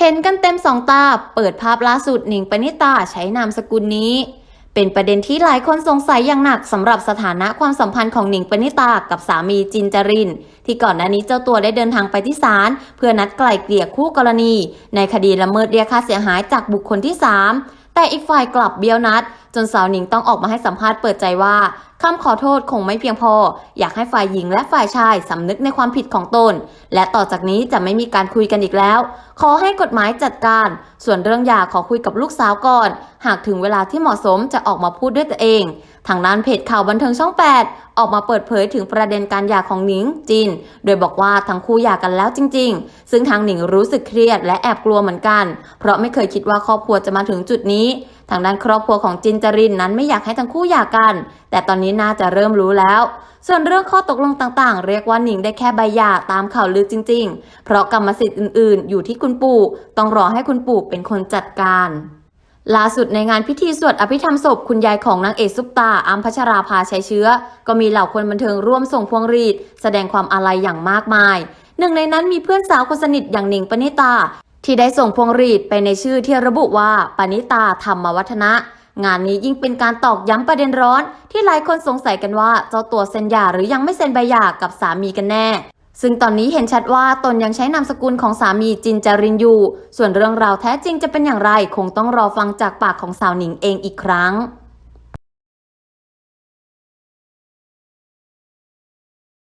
เห็นกันเต็มสองตา เปิดภาพล่าสุดหนิงปณิตาใช้นามสกุลนี้ เป็นประเด็นที่หลายคนสงสัยอย่างหนักสำหรับสถานะความสัมพันธ์ของหนิงปณิตากับสามีจินจริน ที่ก่อนหน้านี้เจ้าตัวได้เดินทางไปที่ศาลเพื่อนัดไกล่เกลี่ยคู่กรณี ในคดีละเมิดเรียกค่าเสียหายจากบุคคลที่ 3 แต่อีกฝ่ายกลับเบี้ยวนัดจนสาวหนิงต้องออกมาให้สัมภาษณ์เปิดใจว่าคำขอโทษคงไม่เพียงพอ อยากให้ฝ่ายหญิงและฝ่ายชายสำนึกในความผิดของตน และต่อจากนี้จะไม่มีการคุยกันอีกแล้ว ขอให้กฎหมายจัดการ ส่วนเรื่องหย่าขอคุยกับลูกสาวก่อน หากถึงเวลาที่เหมาะสมจะออกมาพูดด้วยตัวเอง ทางด้านเพจข่าวบันเทิงช่อง 8 ออกมาเปิดเผยถึงประเด็นการหย่าของหนิงจิน โดยบอกว่าทั้งคู่หย่ากันแล้วจริง ๆ ซึ่งทางหนิงรู้สึกเครียดและแอบกลัวเหมือนกัน เพราะไม่เคยคิดว่าครอบครัวจะมาถึงจุดนี้ ทางด้านครอบครัวของจินจรินนั้นไม่อยากให้ทั้งคู่หย่ากัน แต่ตอนนี้น่าจะเริ่มรู้แล้ว ส่วนเรื่องข้อตกลงต่างๆ เรียกว่าหนิงได้แค่ใบหย่าตามข่าวลือจริง ๆ เพราะกรรมสิทธิ์อื่นๆ อยู่ที่คุณปู่ ต้องรอให้คุณปู่เป็นคนจัดการล่าสุดในงานพิธีสวดอภิธรรมศพคุณยายของนางเอกซุปตาอัมพัชราภาชัยเชื้อ ก็มีเหล่าคนบันเทิงร่วมส่งพวงหรีด แสดงความอาลัยอย่างมากมาย หนึ่งในนั้นมีเพื่อนสาวคนสนิทอย่างหนิงปณิตา ที่ได้ส่งพวงหรีดไปในชื่อที่ระบุว่าปณิตาธรรมวัฒนะ งานนี้ยิ่งเป็นการตอกย้ำประเด็นร้อน ที่หลายคนสงสัยกันว่าเจ้าตัวเซ็นหย่าหรือยังไม่เซ็นใบหย่ากับสามีกันแน่ซึ่งตอนนี้เห็นชัดว่าตนยังใช้นามสกุลของสามีจินจารินอยู่ ส่วนเรื่องราวแท้จริงจะเป็นอย่างไร คงต้องรอฟังจากปากของสาวหนิงเองอีกครั้ง